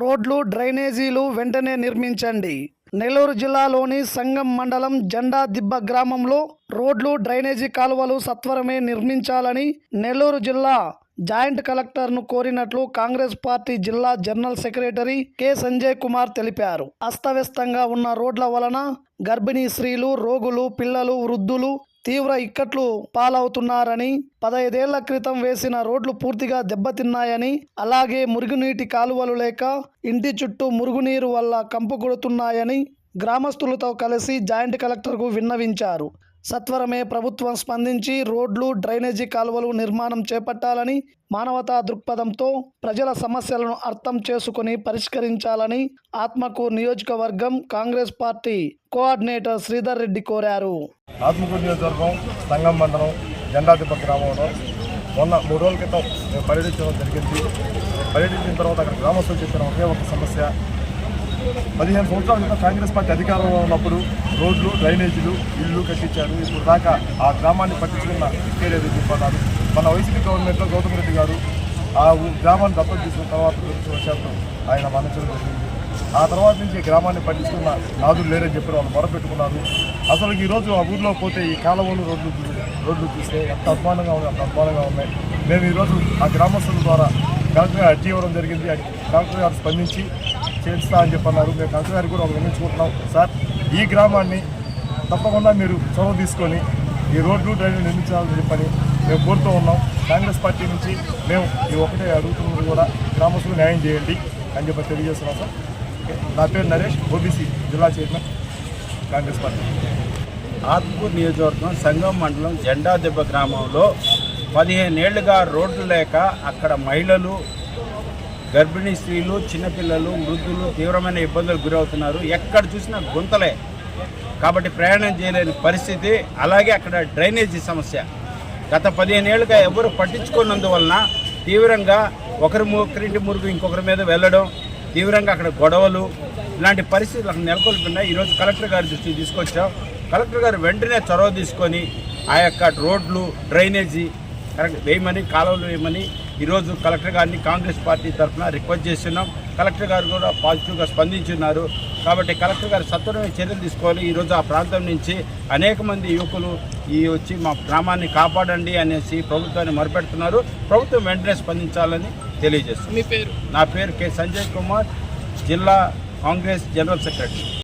రోడ్లు డ్రైనేజీలు వెంటనే నిర్మించండి. నెల్లూరు జిల్లాలోని సంగం మండలం జెండా దిబ్బ గ్రామంలో రోడ్లు డ్రైనేజీ కాలువలు సత్వరమే నిర్మించాలని నెల్లూరు జిల్లా జాయింట్ కలెక్టర్ను కోరినట్లు కాంగ్రెస్ పార్టీ జిల్లా general secretary K. Sanjay Kumar తెలిపారు. అస్తవ్యస్తంగా ఉన్న రోడ్ల వలన గర్భిణీ స్త్రీలు రోగులు పిల్లలు వృద్ధులు తీవ్ర ఇక్కట్లు పాలవుతున్నారని పదైదేళ్ళ క్రితం వేసిన రోడ్లు పూర్తిగా దెబ్బతిన్నాయని అలాగే మురుగునీటి కాలువలు లేక ఇంటి చుట్టూ మురుగునీరు వల్ల కంపు కొడుతున్నాయని గ్రామస్తులతో కలిసి జాయింట్ కలెక్టర్కు విన్నవించారు. సత్వరమే ప్రభుత్వం స్పందించి రోడ్లు డ్రైనేజీ కాలువలు నిర్మాణం చేపట్టాలని మానవతా దృక్పథంతో ప్రజల సమస్యలను అర్థం చేసుకుని పరిష్కరించాలని ఆత్మకూరు నియోజకవర్గం Congress party coordinator Sridhar Reddy కోరారు. ఆత్మకూరు నియోజకవర్గం సంగం మండలం జెండాదిబ్బ గ్రామంలో మొన్న మూడు రోజుల క్రితం మేము పర్యటించడం జరిగింది. పర్యటించిన తర్వాత అక్కడ గ్రామస్తులు చెప్పిన ఒకే ఒక సమస్య. పదిహేను సంవత్సరాల క్రితం కాంగ్రెస్ పార్టీ అధికారంలో ఉన్నప్పుడు రోడ్లు డ్రైనేజీలు ఇల్లు కట్టించారు. ఇప్పుడు దాకా ఆ గ్రామాన్ని పట్టించుకున్న లేదు చెప్పన్నారు మన వైసీపీ గవర్నమెంట్లో గౌతమ్ రెడ్డి గారు ఆ గ్రామాన్ని దత్తత తీసుకున్న తర్వాత దురదృష్టవశాత్తు ఆయన మరణించడం జరిగింది. ఆ తర్వాత నుంచి గ్రామాన్ని పట్టించుకున్న నాదులు లేరని చెప్పి వాళ్ళు మొరపెట్టుకున్నారు. అసలు ఈరోజు ఆ ఊర్లో పోతే ఈ కాలువలు రోడ్లు రోడ్లు చూస్తే ఎంత అద్భుతంగా ఉన్నాయి అంత అద్భుతంగా ఉన్నాయి. మేము ఈరోజు ఆ గ్రామస్తుల ద్వారా కలెక్టర్ గారు అర్జీ ఇవ్వడం జరిగింది. కలెక్టర్ గారు స్పందించి చేస్తా అని చెప్పన్నారు. మేము కలెక్టర్ గారికి కూడా ఒక వినియోగించుకుంటున్నాం సార్ ఈ గ్రామాన్ని తప్పకుండా మీరు చొరవ తీసుకొని ఈ రోడ్లు డ్రైనేజ్ నిర్మించాలని చెప్పని మేము కోరుతూ ఉన్నాం. కాంగ్రెస్ పార్టీ నుంచి మేము ఈ ఒకటే అడుగుతున్నది కూడా గ్రామస్తులు న్యాయం చేయండి అని చెప్పి తెలియజేస్తున్నాం సార్. నా పేరు నరేష్ ఓబీసీ జిల్లా చైర్మన్ కాంగ్రెస్ పార్టీ. ఆత్మకూరు నియోజకవర్గం సంగం మండలం జెండాదెబ్బ గ్రామంలో పదిహేనేళ్ళుగా రోడ్లు లేక అక్కడ మహిళలు గర్భిణీ స్త్రీలు చిన్నపిల్లలు వృద్ధులు తీవ్రమైన ఇబ్బందులకు గురవుతున్నారు. ఎక్కడ చూసినా గుంతలే. కాబట్టి ప్రయాణం చేయలేని పరిస్థితి అలాగే అక్కడ డ్రైనేజీ సమస్య. గత పదిహేనేళ్ళుగా ఎవరు పట్టించుకున్నందువలన తీవ్రంగా ఒకరి ఒకరింటి మురుగు ఇంకొకరి మీద వెళ్ళడం తీవ్రంగా అక్కడ గొడవలు ఇలాంటి పరిస్థితులు అక్కడ నెలకొల్పినాయి ఈరోజు కలెక్టర్ గారి దృష్టికి తీసుకొచ్చాం. కలెక్టర్ గారు వెంటనే చొరవ తీసుకొని ఆ యొక్క రోడ్లు డ్రైనేజీ కరెక్ట్ వేయమని కాలువలు వేయమని ఈరోజు కలెక్టర్ గారిని కాంగ్రెస్ పార్టీ తరఫున రిక్వెస్ట్ చేస్తున్నాం. కలెక్టర్ గారు కూడా పాజిటివ్గా స్పందించున్నారు. కాబట్టి కలెక్టర్ గారు సత్వరమే చర్యలు తీసుకోవాలి. ఈరోజు ఆ ప్రాంతం నుంచి అనేక మంది యువకులు ఈ వచ్చి మా గ్రామాన్ని కాపాడండి అనేసి ప్రభుత్వాన్ని మొరపెడుతున్నారు. ప్రభుత్వం వెంటనే స్పందించాలని పేరు? నా పేరు కె. సంజయ్ కుమార్ జిల్లా కాంగ్రెస్ జనరల్ సెక్రటరీ.